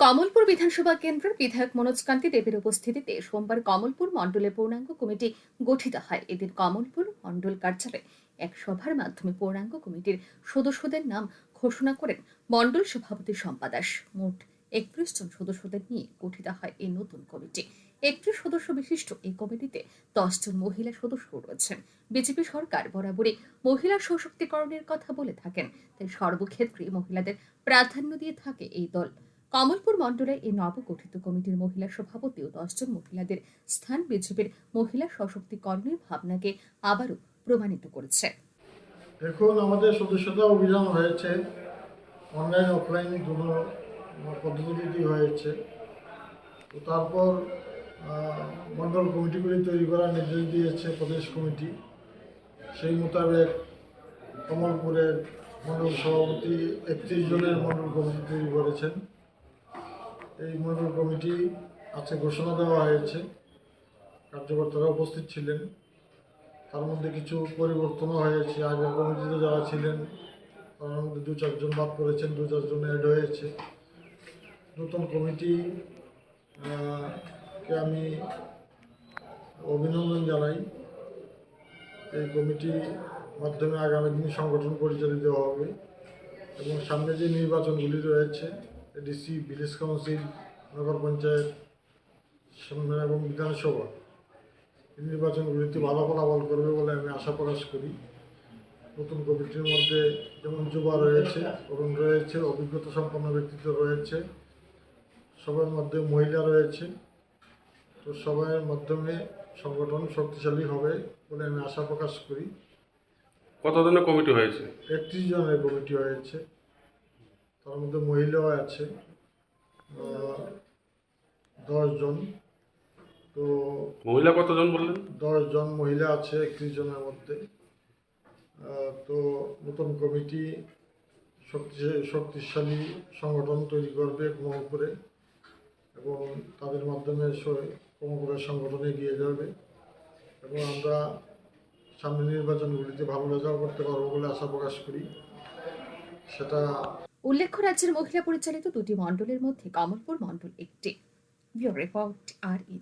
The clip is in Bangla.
কমলপুর বিধানসভা কেন্দ্রের বিধায়ক মনোজ কান্তি দেবের উপস্থিতিতে সোমবার কমলপুর মণ্ডলে পূর্ণাঙ্গ কমিটি গঠিত হয়। এদিন কমলপুর মণ্ডল কার্যালয়ে এক সভার মাধ্যমে পূর্ণাঙ্গ কমিটির সদস্যদের নাম ঘোষণা করেন মণ্ডল সভাপতি শম্পা দাস। মোট একত্রিশ জন সদস্যদের নিয়ে গঠিত হয় এই নতুন কমিটি। একত্রিশ সদস্য বিশিষ্ট এই কমিটিতে দশ জন মহিলা সদস্য রয়েছেন। বিজেপি সরকার বরাবরই মহিলা সশক্তিকরণের কথা বলে থাকেন। তাই সর্বক্ষেত্রে মহিলাদের প্রাধান্য দিয়ে থাকে এই দল। কমলপুর মণ্ডলে এই নবগঠিত কমিটির মহিলা সভাপতি ও দশজন মহিলাদের স্থান বিজেপির মহিলা সশক্তিকরণের ভাবনাকে আবারও প্রমাণিত করেছে। দেখুন, আমাদের সদস্যতা অভিযান হয়েছে। অনলাইন, অফলাইন দুটো পদ্ধতি হয়েছে। তো তারপর মণ্ডল কমিটিগুলি তৈরি করার নির্দেশ দিয়েছে প্রদেশ কমিটি। সেই মোতাবেক কমলপুরের মণ্ডল সভাপতি একত্রিশ জনের মণ্ডল কমিটি তৈরি করেছেন। এই মণ্ডল কমিটি আজকে ঘোষণা দেওয়া হয়েছে। কার্যকর্তারা উপস্থিত ছিলেন। তার মধ্যে কিছু পরিবর্তনও হয়েছে। আগের কমিটিতে যারা ছিলেন তার মধ্যে দু চারজন বাদ করেছেন দু চারজন অ্যাড হয়েছে। নতুন কমিটি কে আমি অভিনন্দন জানাই। এই কমিটি মাধ্যমে আগামী দিনে সংগঠন পরিচালিত হবে এবং সামনে যে নির্বাচনগুলি রয়েছে ডিসি ভিলেজ কাউন্সিল নগর পঞ্চায়েত এবং বিধানসভা। এই নির্বাচনগুলিতে ভালো ফলাফল করবে বলে আমি আশা প্রকাশ করি। নতুন কমিটির মধ্যে যেমন যুবা রয়েছে তরুণ রয়েছে অভিজ্ঞতা সম্পন্ন ব্যক্তিত্ব রয়েছে সবার মধ্যে মহিলা রয়েছে। তো সবার মাধ্যমে সংগঠন শক্তিশালী হবে বলে আমি আশা প্রকাশ করি। কতজনের কমিটি হয়েছে? একত্রিশ জনের কমিটি হয়েছে। তার মধ্যে মহিলাও আছে দশ জন। তো মহিলা কতজন বললেন? দশ জন মহিলা আছে একত্রিশ জনের মধ্যে। তো নতুন কমিটি শক্তি শক্তিশালী সংগঠন তৈরি করবে কমলপুরে এবং তাদের মাধ্যমে কমলপুরের সংগঠন এগিয়ে যাবে এবং আমরা সামনে নির্বাচনগুলিতে ভালো রেজাল্ট করতে পারব বলে আশা প্রকাশ করি। সেটা উল্লেখ্য রাজ্যের মহিলা পরিচালিত দুটি মণ্ডলের মধ্যে কমলপুর মণ্ডল একটি। রিপোর্ট আর ই